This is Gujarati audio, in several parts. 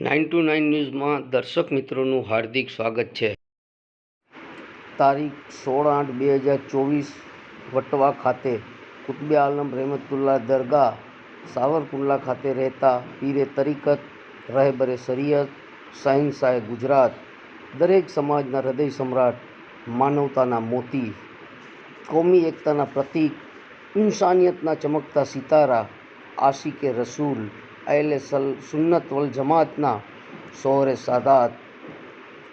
નાઇન ટુ નાઇન ન્યૂઝમાં દર્શક મિત્રોનું હાર્દિક સ્વાગત છે. તારીખ સોળ આઠ બે હજાર ચોવીસ વટવા ખાતે કુતબે આલમ રહેમતુલ્લા દરગાહ સાવરકુંડલા ખાતે રહેતા પીરે તરીકત રહેબરે શરીયત સાયન્સાએ ગુજરાત. દરેક સમાજના હૃદય સમ્રાટ માનવતાના મોતી, કોમી એકતાના પ્રતીક, ઇન્સાનિયતના ચમકતા સિતારા, આશિકે રસૂલ અહેલે સુન્નત વલ જમાતના શોહરે સાદાત,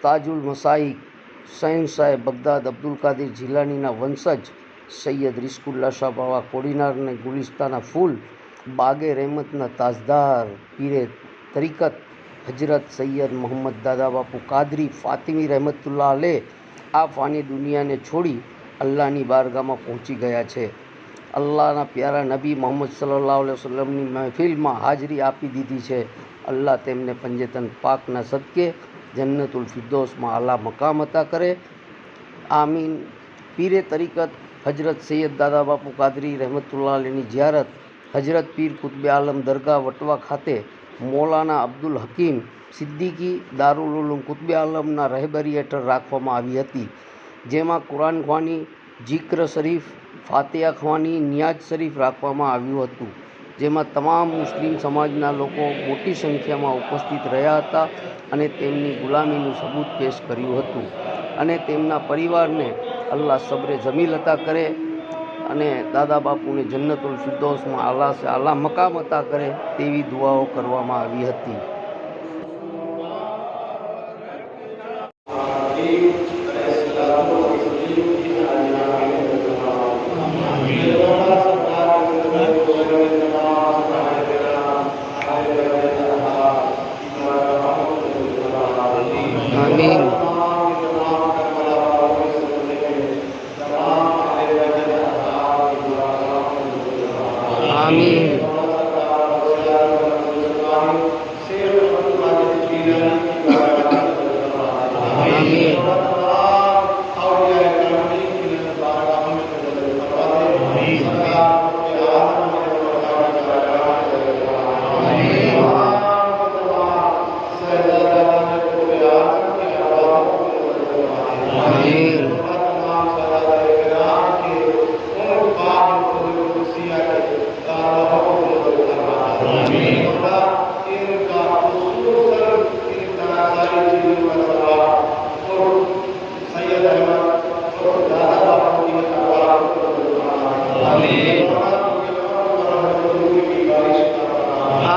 તાજુલ મસાઈક શહેનશાહ બગદાદ, અબ્દુલ કાદિર જિલાનીના વંશજ, સૈયદ રિસ્કુલ્લા શાહ બાવા કોડીનારને ગુલિસ્તાના ફૂલ, બાગે રહેમતના તાજદાર પીરે તરીકત, હજરત સૈયદ મોહમ્મદ દાદા બાપુ કાદરી, ફાતિમી રહેમતુલ્લાહ અલે, આ ફાની દુનિયાને છોડી અલ્લાહની બારગામાં પહોંચી ગયા છે. અલ્લાહના પ્યારા નબી મોહમ્મદ સલ્લાહ વસલમની મહેફિલમાં હાજરી આપી દીધી છે. અલ્લાહ તેમને પંજેતન પાકના સદકે જન્નતુલ ફિરદોસમાં આલા મકામ અતા કરે. આમીન. પીરે તરીકત હજરત સૈયદ દાદા બાપુ કાદરી રહેમતુલ્લાહ અલીની જ્યારત હજરત પીર કુતબે આલમ દરગાહ વટવા ખાતે મૌલાના અબ્દુલ હકીમ સિદ્દીકી દારુલ ઉલુમ કુતબે આલમના રહેબરી હેઠળ રાખવામાં આવી હતી. જેમાં કુરાન ખ્વાની જિક્ર શરીફ ફાતિહા ખવાની નિયાજ શરીફ રાખવામાં આવ્યું હતું, જેમાં તમામ મુસ્લિમ સમાજના લોકો મોટી સંખ્યામાં ઉપસ્થિત રહ્યા હતા અને તેમની ગુલામીનું સબૂત પેશ કર્યું હતું અને તેમના પરિવારને અલ્લાહ સબરે જમીલ હતા કરે અને દાદા બાપુને જન્નતુલ ફિરદોસમાં આલા આલા મકામ હતા કરે તેવી દુઆઓ કરવામાં આવી હતી. આમીન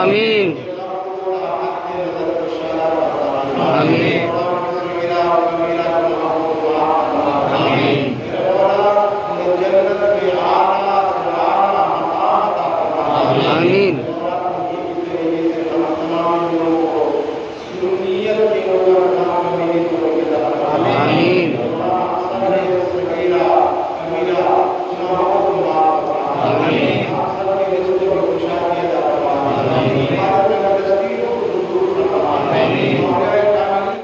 آمين آمين